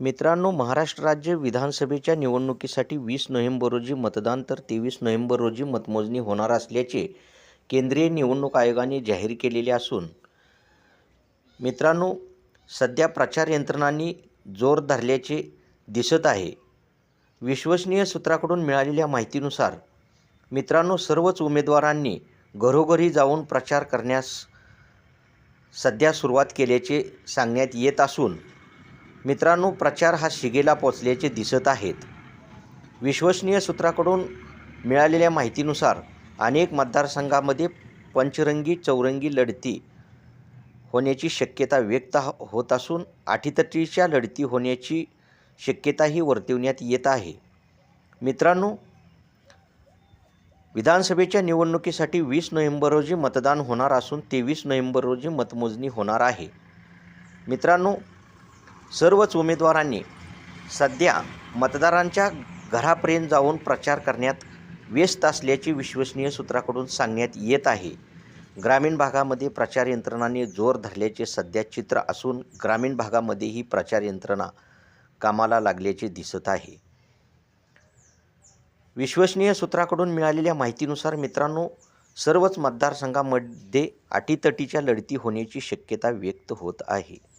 मित्रांनो महाराष्ट्र राज्य विधानसभेच्या निवडणुकीसाठी वीस नोव्हेंबर रोजी मतदान तर तेवीस नोव्हेंबर रोजी मतमोजणी होणार असल्याचे केंद्रीय निवडणूक आयोगाने जाहीर केलेले असून मित्रांनो सध्या प्रचार यंत्रणांनी जोर धरल्याचे दिसत आहे. विश्वसनीय सूत्राकडून मिळालेल्या माहितीनुसार मित्रांनो सर्वच उमेदवारांनी घरोघरी जाऊन प्रचार करण्यास सध्या सुरुवात केल्याचे सांगण्यात येत असून मित्रांनो प्रचार हा शिगेला पोचल्याचे दिसत आहेत. विश्वसनीय सूत्राकडून मिळालेल्या माहितीनुसार अनेक मतदारसंघामध्ये पंचरंगी चौरंगी लढती होण्याची शक्यता व्यक्त होत असून आठीतटीच्या लढती होण्याची शक्यताही वर्तवण्यात येत आहे. मित्रांनो विधानसभेच्या निवडणुकीसाठी वीस नोव्हेंबर रोजी मतदान होणार असून तेवीस नोव्हेंबर रोजी मतमोजणी होणार आहे. मित्रांनो सर्वच उमेदवारांनी सध्या मतदारांच्या घरापर्यंत जाऊन प्रचार करण्यात व्यस्त असल्याचे विश्वसनीय सूत्राकडून सांगण्यात येत आहे. ग्रामीण भागामध्ये प्रचार यंत्रणांनी जोर धरल्याचे सध्या चित्र असून ग्रामीण भागामध्येही प्रचार यंत्रणा कामाला लागल्याचे दिसत आहे. विश्वसनीय सूत्राकडून मिळालेल्या माहितीनुसार मित्रांनो सर्वच मतदारसंघामध्ये अटीतटीच्या लढती होण्याची शक्यता व्यक्त होत आहे.